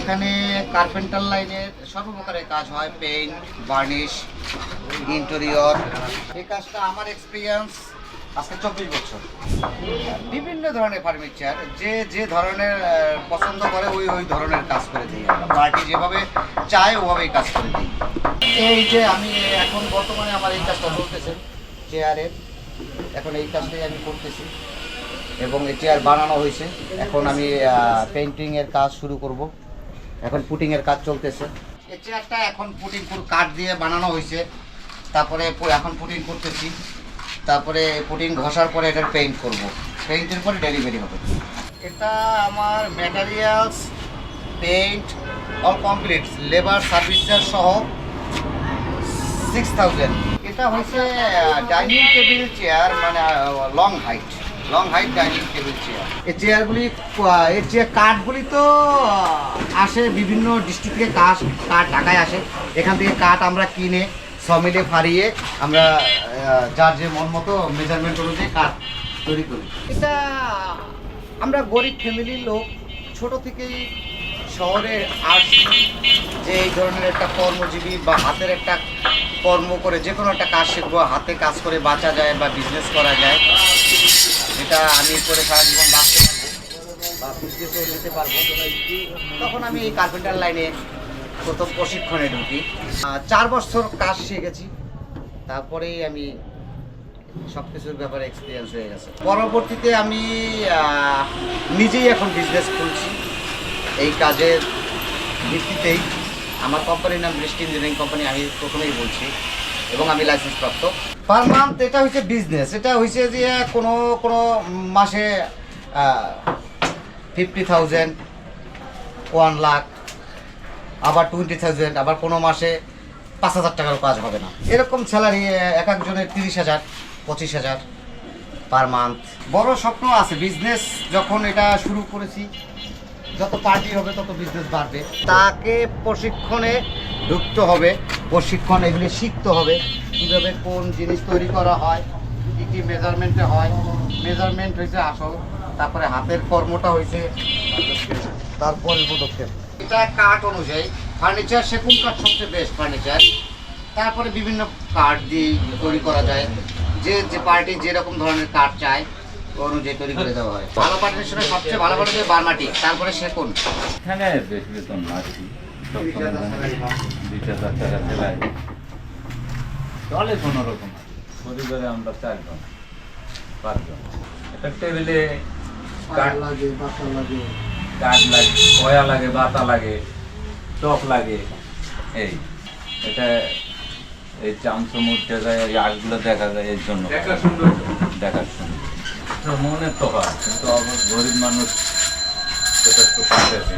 এখানে কার্পেন্টার লাইনের সর্বপ্রকারের কাজ হয় পেইন্ট বার্নিশ ইন্টেরিয়র এই কাজটা আমার এক্সপিরিয়েন্স আজকে চব্বিশ বছর। বিভিন্ন ধরনের ফার্নিচার যে যে ধরনের পছন্দ করে ওই ওই ধরনের কাজ করে দিই পার্টি যেভাবে চায়, ওভাবেই কাজ করে দিই। এই যে আমি এখন বর্তমানে আমার এই কাজটা চলতেছে চেয়ারের এখন এই কাজটাই আমি করতেছি। এবং এই চেয়ার বানানো হয়েছে। এখন আমি পেন্টিংয়ের কাজ শুরু করব। এখন পুটিং এর কাজ চলতেছে। এই চেয়ারটা এখন পুটিং কাঠ দিয়ে বানানো হয়েছে। তারপরে এখন পুটিং করতেছি। তারপরে পুটিং ঘষার পরে এটার পেইন্ট করব। পেইন্টের পরে ডেলিভারি হবে। এটা আমার materials paint all complete labour service charge সহ সিক্স থাউজেন্ড এটা হচ্ছে ডাইনিং টেবিল চেয়ার মানে long height long height dining table chair. এই চেয়ারগুলি এই চেয়ার কাঠগুলি তো আসে বিভিন্ন ডিস্ট্রিক্ট থেকে কাঠ কাঠ ঢাকায় আসে। এখান থেকে কাঠ আমরা কিনে সমিলে ফারিয়ে আমরা যার যে মন মতো মেজারমেন্ট অনুযায়ী কাঠ তৈরি করি। এটা আমরা গরিব ফ্যামিলির লোক ছোট থেকেই শহরে আসছি যে এই ধরনের একটা কর্মজীবী বা হাতের একটা কর্ম করে যে কোনো একটা কাজ শিখব হাতে কাজ করে বাঁচা যায় বা বিজনেস করা যায়। যেটা আমি করে সারা জীবন বাঁচতে পারব, বা যেতে পারব। তখন আমি এই কার্পেন্টার লাইনে প্রথম প্রশিক্ষণে ঢুকি। চার বছর কাজ শিখেছি। তারপরেই আমি সব কিছুর ব্যাপারে এক্সপিরিয়েন্স হয়ে গেছে। পরবর্তীতে আমি নিজেই এখন বিজনেস খুলছি। এই কাজের ভিত্তিতেই। আমার কোম্পানির নাম বৃষ্টি ইঞ্জিনিয়ারিং কোম্পানি আমি প্রথমেই বলছি। এবং আমি লাইসেন্স প্রাপ্ত পার মান্থ এটা হচ্ছে বিজনেস এটা হচ্ছে যে কোনো কোনো মাসে ফিফটি থাউজেন্ড ওয়ান লাখ আবার টোয়েন্টি থাউজেন্ড আবার কোনো মাসে পাঁচ হাজার টাকারও কাজ হবে না। এরকম স্যালারি এক একজনের তিরিশ হাজার, পঁচিশ হাজার পার মান্থ বড় স্বপ্ন আছে বিজনেস যখন এটা শুরু করেছি, যত পার্টি হবে তত বিজনেস বাড়বে। তাকে প্রশিক্ষণে ঢুকতে হবে। প্রশিক্ষণ এগুলি শিখতে হবে। কীভাবে কোন জিনিস তৈরি করা হয়, কী কী মেজারমেন্টে হয়। মেজারমেন্ট হয়েছে আসল, তারপরে হাতের কর্মটা হয়েছে তারপরে পদক্ষেপ। এটা কাঠ অনুযায়ী ফার্নিচার সেগুন কাঠ সবচেয়ে বেস্ট ফার্নিচার তারপরে বিভিন্ন কাঠ দিয়ে তৈরি করা যায়। যে যে পার্টি যেরকম ধরনের কাঠ চায় অনুযায়ী তৈরি করে দেওয়া হয়। ভালো পার্টিশনের সবচেয়ে ভালো পার্টি বার্মাটি, তারপরে সেগুন এখানে বেতন চলে কোনো রকম পরিবারে আমরা চারজন পাঁচজন একটা টেবিলে কাঠ লাগে বাসা লাগে কয়া লাগে বাতা লাগে টপ লাগে এই এটা এই চামচম উঠতে যায় এই আটগুলো দেখা যায় এর জন্য দেখার সুন্দর দেখার সুন্দর মনে তো হয়, কিন্তু অবশ্য গরিব মানুষ সেটা তো পাশে আছে।